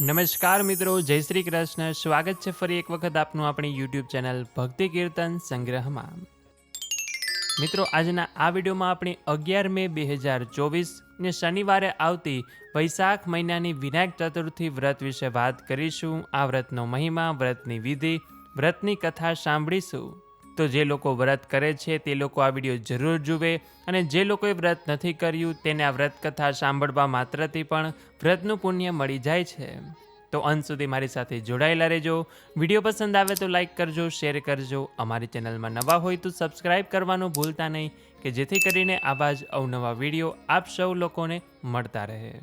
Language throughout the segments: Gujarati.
નમસ્કાર મિત્રો, જય શ્રી કૃષ્ણ. સ્વાગત છે ફરી એક વખત આપનું આપણી યુટ્યુબ ચેનલ ભક્તિ કીર્તન સંગ્રહમાં. મિત્રો, આજના આ વિડીયોમાં આપણે અગિયાર મે બે હજાર ચોવીસ ને શનિવારે આવતી વૈશાખ મહિનાની વિનાયક ચતુર્થી વ્રત વિશે વાત કરીશું. આ વ્રતનો મહિમા, વ્રતની વિધિ, વ્રતની કથા સાંભળીશું. તો જે લોકો વ્રત કરે છે, તે લોકો આ વીડિયો જરૂર જુએ અને જે લોકોએ વ્રત નથી કર્યું, તેને આ વ્રત કથા સાંભળવા માત્રથી પણ વ્રતનું પુણ્ય મળી જાય છે. તો અંત સુધી મારી સાથે જોડાયેલા રહેજો. વીડિયો પસંદ આવે તો લાઇક કરજો, શેર કરજો. અમારી ચેનલમાં નવા હોય તો સબસ્ક્રાઈબ કરવાનું ભૂલતા નહીં, કે જેથી કરીને આવા જ અવનવા વીડિયો આપ સૌ લોકોને મળતા રહે.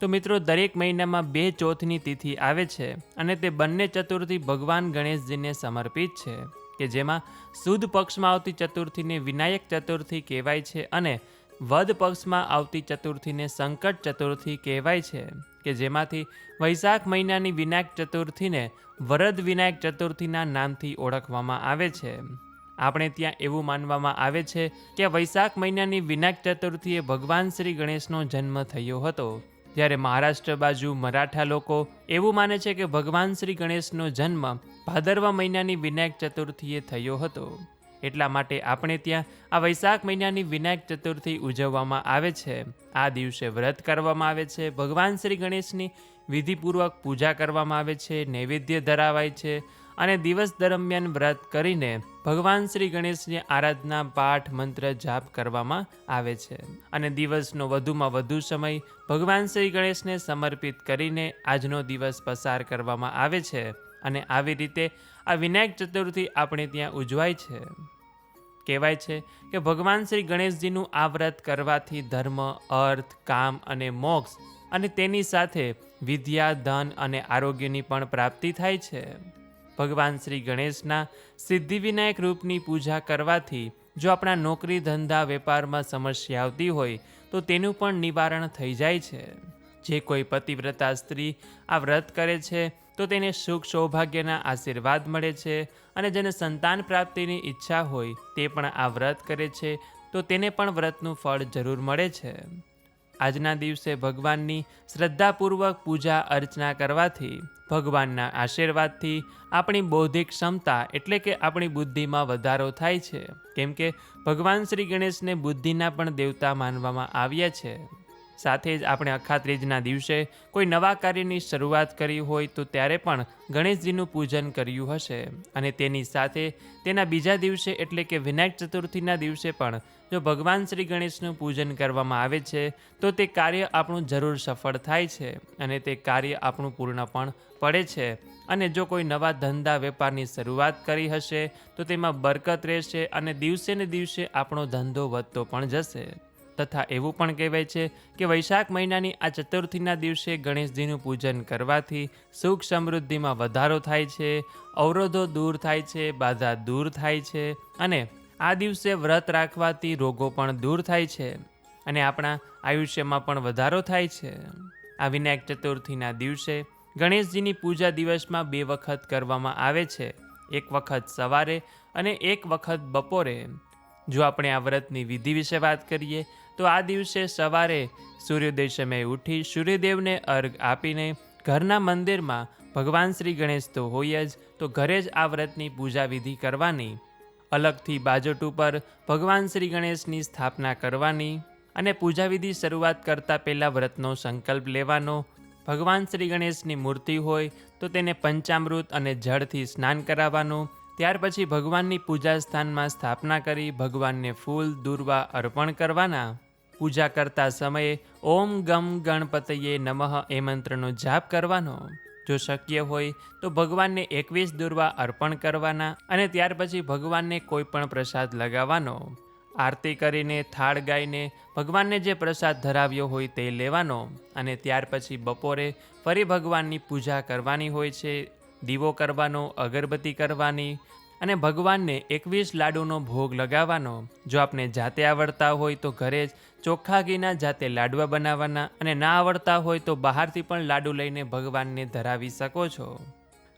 તો મિત્રો, દરેક મહિનામાં બે ચોથની તિથિ આવે છે અને તે બંને ચતુર્થી ભગવાન ગણેશજીને સમર્પિત છે. કે જેમાં સુદ પક્ષમાં આવતી ચતુર્થીને વિનાયક ચતુર્થી કહેવાય છે અને વદ પક્ષમાં આવતી ચતુર્થીને સંકટ ચતુર્થી કહેવાય છે, કે જેમાંથી વૈશાખ મહિનાની વિનાયક ચતુર્થીને વરદ વિનાયક ચતુર્થીના નામથી ઓળખવામાં આવે છે. આપણે ત્યાં એવું માનવામાં આવે છે કે વૈશાખ મહિનાની વિનાયક ચતુર્થીએ ભગવાન શ્રી ગણેશનો જન્મ થયો હતો. જ્યારે મહારાષ્ટ્ર બાજુ મરાઠા લોકો એવું માને છે કે ભગવાન શ્રી ગણેશનો જન્મ ભાદરવા મહિનાની વિનાયક ચતુર્થીએ થયો હતો. એટલા માટે આપણે ત્યાં આ વૈશાખ મહિનાની વિનાયક ચતુર્થી ઉજવવામાં આવે છે. આ દિવસે વ્રત કરવામાં આવે છે. ભગવાન શ્રી ગણેશની વિધિપૂર્વક પૂજા કરવામાં આવે છે. નૈવેદ્ય ધરાવાય છે અને દિવસ દરમિયાન વ્રત કરીને ભગવાન શ્રી ગણેશની આરાધના પાઠ મંત્ર જાપ કરવામાં આવે છે. અને દિવસનો વધુમાં વધુ સમય ભગવાન શ્રી ગણેશને સમર્પિત કરીને આજનો દિવસ પસાર કરવામાં આવે છે. અને આવી રીતે આ વિનાયક ચતુર્થી આપણે ત્યાં ઉજવાય છે. કહેવાય છે કે ભગવાન શ્રી ગણેશજીનું આ વ્રત કરવાથી ધર્મ, અર્થ, કામ અને મોક્ષ અને તેની સાથે વિદ્યા, ધન અને આરોગ્યની પણ પ્રાપ્તિ થાય છે. ભગવાન શ્રી ગણેશના સિદ્ધિવિનાયક રૂપની પૂજા કરવાથી જો આપણા નોકરી, ધંધા, વેપારમાં સમસ્યા આવતી હોય તો તેનું પણ નિવારણ થઈ જાય છે. જે કોઈ પતિવ્રતા સ્ત્રી આ વ્રત કરે છે તો તેને સુખ સૌભાગ્યના આશીર્વાદ મળે છે અને જેને સંતાન પ્રાપ્તિની ઈચ્છા હોય તે પણ આ વ્રત કરે છે, તો તેને પણ વ્રતનું ફળ જરૂર મળે છે. આજના દિવસે ભગવાનની શ્રદ્ધાપૂર્વક પૂજા અર્ચના કરવાથી, ભગવાનના આશીર્વાદથી આપણી બૌદ્ધિક ક્ષમતા એટલે કે આપણી બુદ્ધિમાં વધારો થાય છે. કેમ કે ભગવાન શ્રી ગણેશને બુદ્ધિના પણ દેવતા માનવામાં આવ્યા છે. સાથે જ આપણે અખા ત્રીજના દિવસે કોઈ નવા કાર્યની શરૂઆત કરી હોય તો ત્યારે પણ ગણેશજીનું પૂજન કર્યું હશે. અને તેની સાથે તેના બીજા દિવસે એટલે કે વિનાયક ચતુર્થીના દિવસે પણ જો ભગવાન શ્રી ગણેશનું પૂજન કરવામાં આવે છે, તો તે કાર્ય આપણું જરૂર સફળ થાય છે અને તે કાર્ય આપણું પૂર્ણ પણ પડે છે. અને જો કોઈ નવા ધંધા વેપારની શરૂઆત કરી હશે, તો તેમાં બરકત રહેશે અને દિવસે ને દિવસે આપણો ધંધો વધતો પણ જશે. તથા એવું પણ કહેવાય છે કે વૈશાખ મહિનાની આ ચતુર્થીના દિવસે ગણેશજીનું પૂજન કરવાથી સુખ સમૃદ્ધિમાં વધારો થાય છે, અવરોધો દૂર થાય છે, બાધા દૂર થાય છે અને આ દિવસે વ્રત રાખવાથી રોગો પણ દૂર થાય છે અને આપણા આયુષ્યમાં પણ વધારો થાય છે. આ વિનાયક ચતુર્થીના દિવસે ગણેશજીની પૂજા દિવસમાં બે વખત કરવામાં આવે છે, એક વખત સવારે અને એક વખત બપોરે. જો આપણે આ વ્રતની વિધિ વિશે વાત કરીએ તો આ દિવસે સવારે સૂર્યોદય સમયે ઉઠી સૂર્યદેવને અર્ઘ આપીને ઘરના મંદિરમાં ભગવાન શ્રી ગણેશ તો હોય જ, તો ઘરે જ આ વ્રતની પૂજા વિધિ કરવાની, અલગથી બાજોટ ઉપર ભગવાન શ્રી ગણેશની સ્થાપના કરવાની અને પૂજા વિધિ શરૂઆત કરતાં પહેલાં વ્રતનો સંકલ્પ લેવાનો. ભગવાન શ્રી ગણેશની મૂર્તિ હોય તો તેને પંચામૃત અને જળથી સ્નાન કરાવવાનું, ત્યાર પછી ભગવાનની પૂજા સ્થાનમાં સ્થાપના કરી ભગવાનને ફૂલ, દુર્વા અર્પણ કરવાના. પૂજા કરતા સમયે ઓમ ગમ ગણપતયે નમઃ એ મંત્રનો જાપ કરવાનો. જો શક્ય હોય તો ભગવાનને એકવીસ દુર્વા અર્પણ કરવાના અને ત્યાર પછી ભગવાનને કોઈ પણ પ્રસાદ લગાવવાનો. આરતી કરીને થાળ ગાઈને ભગવાનને જે પ્રસાદ ધરાવ્યો હોય તે લેવાનો અને ત્યાર પછી બપોરે ફરી ભગવાનની પૂજા કરવાની હોય છે, દીવો કરવાનો, અગરબત્તી કરવાની અને ભગવાનને એકવીસ લાડુનો ભોગ લગાવવાનો. જો આપને જાતે આવડતા હોય તો ઘરે જ ચોખ્ખા ઘીના જાતે લાડવા બનાવવાના અને ના આવડતા હોય તો બહારથી પણ લાડુ લઈને ભગવાનને ધરાવી શકો છો.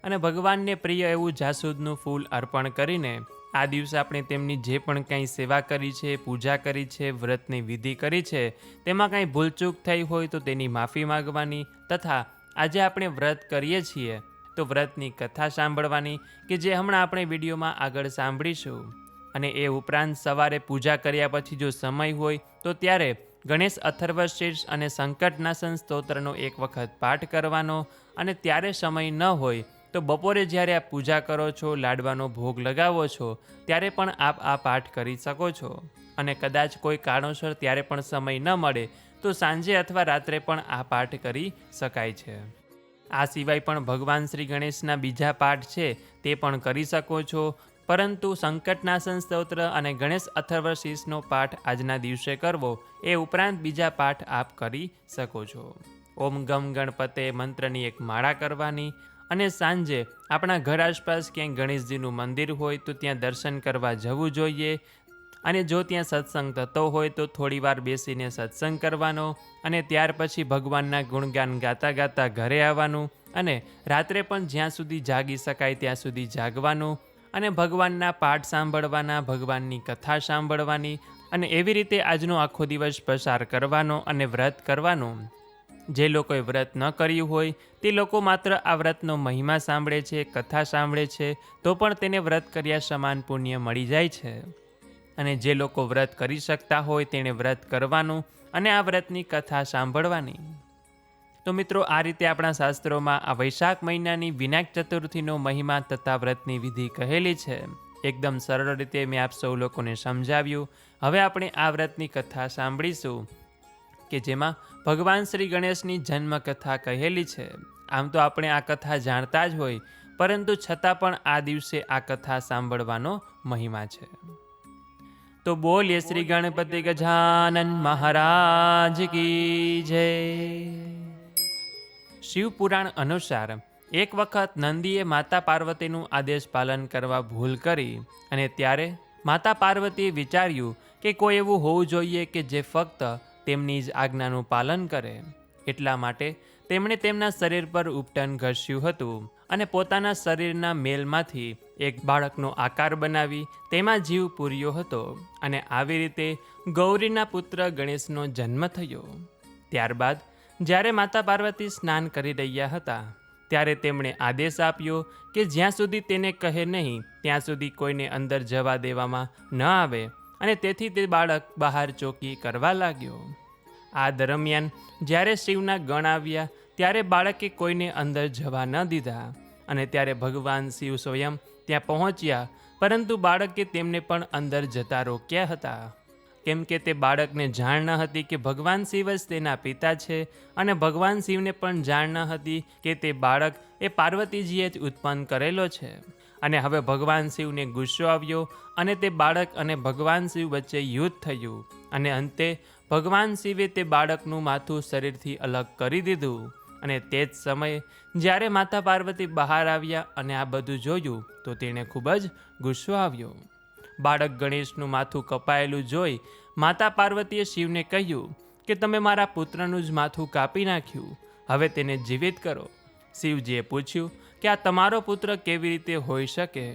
અને ભગવાનને પ્રિય એવું જાસૂદનું ફૂલ અર્પણ કરીને આ દિવસે આપણે તેમની જે પણ કંઈ સેવા કરી છે, પૂજા કરી છે, વ્રતની વિધિ કરી છે, તેમાં કાંઈ ભૂલચૂક થઈ હોય તો તેની માફી માગવાની તથા આજે આપણે વ્રત કરીએ છીએ તો વ્રતની કથા સાંભળવાની કે જે હમણાં આપણે વિડીયોમાં આગળ સાંભળીશું. અને એ ઉપરાંત સવારે પૂજા કર્યા પછી જો સમય હોય, તો ત્યારે ગણેશ અથર્વશીર્ષ અને સંકટનાશન સ્તોત્રનો એક વખત પાઠ કરવાનો અને ત્યારે સમય ન હોય, તો બપોરે જ્યારે આપ પૂજા કરો છો, લાડવાનો ભોગ લગાવો છો, ત્યારે પણ આપ આ પાઠ કરી શકો છો. અને કદાચ કોઈ કારણોસર ત્યારે પણ સમય ન મળે, તો સાંજે અથવા રાત્રે પણ આ પાઠ કરી શકાય છે. આ સિવાય પણ ભગવાન શ્રી ગણેશના બીજા પાઠ છે, તે પણ કરી શકો છો. પરંતુ સંકટનાશન સ્તોત્ર અને ગણેશ અથર્વશીષનો પાઠ આજના દિવસે કરવો એ ઉપરાંત બીજા પાઠ આપ કરી શકો છો. ઓમ ગમ ગણપતે મંત્રની એક માળા કરવાની અને સાંજે આપણા ઘર આસપાસ ક્યાંય ગણેશજીનું મંદિર હોય તો ત્યાં દર્શન કરવા જવું જોઈએ અને જો ત્યાં સત્સંગ થતો હોય તો થોડીવાર બેસીને સત્સંગ કરવાનો અને ત્યાર પછી ભગવાનના ગુણગાન ગાતા ગાતા ઘરે આવવાનું અને રાત્રે પણ જ્યાં સુધી જાગી શકાય ત્યાં સુધી જાગવાનું અને ભગવાનના પાઠ સાંભળવાના, ભગવાનની કથા સાંભળવાની અને એવી રીતે આજનો આખો દિવસ પસાર કરવાનો અને વ્રત કરવાનો. જે લોકોએ વ્રત ન કર્યું હોય, તે લોકો માત્ર આ વ્રતનો મહિમા સાંભળે છે, કથા સાંભળે છે, તો પણ તેને વ્રત કર્યા સમાન પુણ્ય મળી જાય છે. અને જે લોકો વ્રત કરી શકતા હોય, તેણે વ્રત કરવાનું અને આ વ્રતની કથા સાંભળવાની. તો મિત્રો, આ રીતે આપણા શાસ્ત્રોમાં આ વૈશાખ મહિનાની વિનાયક ચતુર્થીનો મહિમા તથા વ્રતની વિધિ કહેલી છે. એકદમ સરળ રીતે મેં આપ સૌ લોકોને સમજાવ્યું. હવે આપણે આ વ્રતની કથા સાંભળીશું, કે જેમાં ભગવાન શ્રી ગણેશની જન્મ કથા કહેલી છે. આમ તો આપણે આ કથા જાણતા જ હોય, પરંતુ છતાં પણ આ દિવસે આ કથા સાંભળવાનો મહિમા છે. તો બોલીએ શ્રી ગણપતિ ગજાનન મહારાજ કી જય. શિવપુરાણ અનુસાર એક વખત નંદીએ માતા પાર્વતીનું આદેશ પાલન કરવા ભૂલ કરી અને ત્યારે માતા પાર્વતીએ વિચાર્યું કે કોઈ એવું હોવું જોઈએ કે જે ફક્ત તેમની જ આજ્ઞાનું પાલન કરે. એટલા માટે તેમણે તેમના શરીર પર ઉપટન ઘસ્યું હતું અને પોતાના શરીરના મેલમાંથી એક બાળકનો આકાર બનાવી તેમાં જીવ પૂર્યો હતો અને આવી રીતે ગૌરીના પુત્ર ગણેશનો જન્મ થયો. ત્યારબાદ જ્યારે માતા પાર્વતી સ્નાન કરી રહ્યા હતા, ત્યારે તેમણે આદેશ આપ્યો કે જ્યાં સુધી તેને કહે નહીં, ત્યાં સુધી કોઈને અંદર જવા દેવામાં ન આવે અને તેથી તે બાળક બહાર ચોકી કરવા લાગ્યો. આ દરમિયાન જ્યારે શિવના ગણ આવ્યા, ત્યારે બાળકે કોઈને અંદર જવા ન દીધા અને ત્યારે ભગવાન શિવ સ્વયં ત્યાં પહોંચ્યા, પરંતુ બાળકે તેમને પણ અંદર જતા રોક્યા હતા. કેમ કે તે બાળકને જાણ ન હતી કે ભગવાન શિવ જ તેના પિતા છે અને ભગવાન શિવને પણ જાણ ન હતી કે તે બાળક એ પાર્વતીજીએ જ ઉત્પન્ન કરેલો છે. અને હવે ભગવાન શિવને ગુસ્સો આવ્યો અને તે બાળક અને ભગવાન શિવ વચ્ચે યુદ્ધ થયું અને અંતે ભગવાન શિવે તે બાળકનું માથું શરીરથી અલગ કરી દીધું. અને તે જ સમયે જ્યારે માતા પાર્વતી બહાર આવ્યા અને આ બધું જોયું તો તેણે ખૂબ જ ગુસ્સો આવ્યો. બાળક ગણેશનું માથું કપાયેલું જોઈ માતા પાર્વતીએ શિવને કહ્યું કે તમે મારા પુત્રનું જ માથું કાપી નાખ્યું. હવે તેને જીવિત કરો. શિવજીએ પૂછ્યું કે આ તમારો પુત્ર કેવી રીતે હોઈ શકે?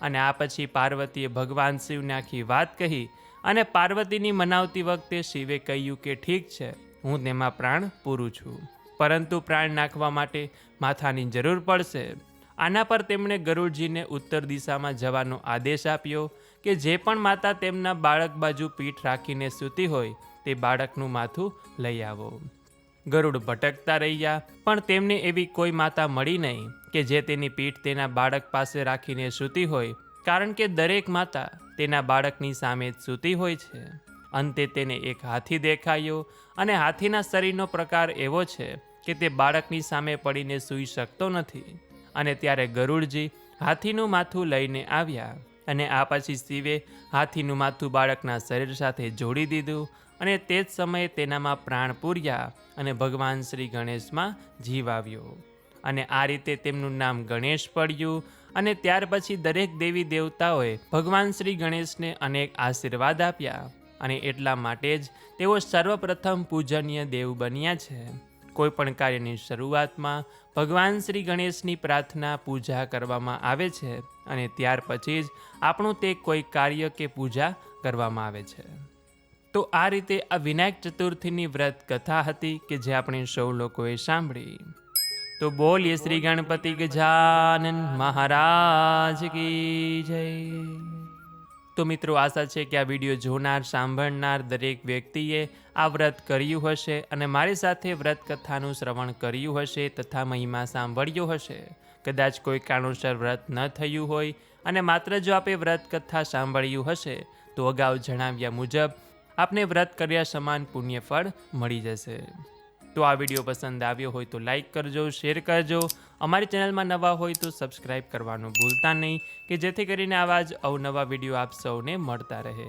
અને આ પછી પાર્વતીએ ભગવાન શિવને આખી વાત કહી અને પાર્વતીની મનાવતી વખતે શિવે કહ્યું કે ઠીક છે, હું તેમાં પ્રાણ પૂરું છું. પરંતુ પ્રાણ નાખવા માટે માથાની જરૂર પડશે. આના પર તેમણે ગરુડજીને ઉત્તર દિશામાં જવાનો આદેશ આપ્યો કે જે પણ માતા તેમના બાળક બાજુ પીઠ રાખીને સૂતી હોય તે બાળકનું માથું લઈ આવો. ગરુડ ભટકતા રહ્યા, પણ તેમને એવી કોઈ માતા મળી નહીં કે જે તેની પીઠ તેના બાળક પાસે રાખીને સૂતી હોય, કારણ કે દરેક માતા તેના બાળકની સામે જ સૂતી હોય છે. અંતે તેને એક હાથી દેખાયો અને હાથીના શરીરનો પ્રકાર એવો છે કે તે બાળકની સામે પડીને સૂઈ શકતો નથી. અને ત્યારે ગરુડજી હાથીનું માથું લઈને આવ્યા અને આ પછી શિવે હાથીનું માથું બાળકના શરીર સાથે જોડી દીધું અને તે જ સમયે તેનામાં પ્રાણ પૂર્યા અને ભગવાન શ્રી ગણેશમાં જીવ આવ્યો. અને આ રીતે તેમનું નામ ગણેશ પડ્યું અને ત્યાર પછી દરેક દેવી દેવતાઓએ ભગવાન શ્રી ગણેશને અનેક આશીર્વાદ આપ્યા અને એટલા માટે જ તેઓ સર્વપ્રથમ પૂજનીય દેવ બન્યા છે. કોઈ પણ કાર્યની શરૂઆતમાં ભગવાન શ્રી ગણેશની પ્રાર્થના પૂજા કરવામાં આવે છે અને ત્યાર પછી જ આપણું તે કોઈ કાર્ય કે પૂજા કરવામાં આવે છે. તો આ રીતે આ વિનાયક ચતુર્થીની વ્રત કથા હતી કે જે આપણે સૌ લોકોએ સાંભળી. તો બોલીએ શ્રી ગણપતિ ગજાનન મહારાજ કી જય. તો મિત્રો આશા છે કે આ વીડિયો જોનાર, સાંભળનાર દરેક વ્યક્તિએ આ વ્રત કર્યું હશે અને મારી સાથે વ્રત કથાનું શ્રવણ કર્યું હશે તથા મહિમા સાંભળ્યો હશે. કદાચ કોઈ કારણોસર વ્રત ન થયું હોય અને માત્ર જો આપે વ્રત કથા સાંભળ્યું હશે, તો અગાઉ જણાવ્યા મુજબ આપને વ્રત કર્યા સમાન પુણ્ય ફળ મળી જશે. તો આ વીડિયો પસંદ આવ્યો હોય તો લાઇક કરજો, શેર કરજો. અમારી ચેનલમાં નવા હોય તો સબસ્ક્રાઈબ કરવાનું ભૂલતા નહીં, કે જેથી કરીને આવા જ અવનવા વીડિયો આપ સૌને મળતા રહે.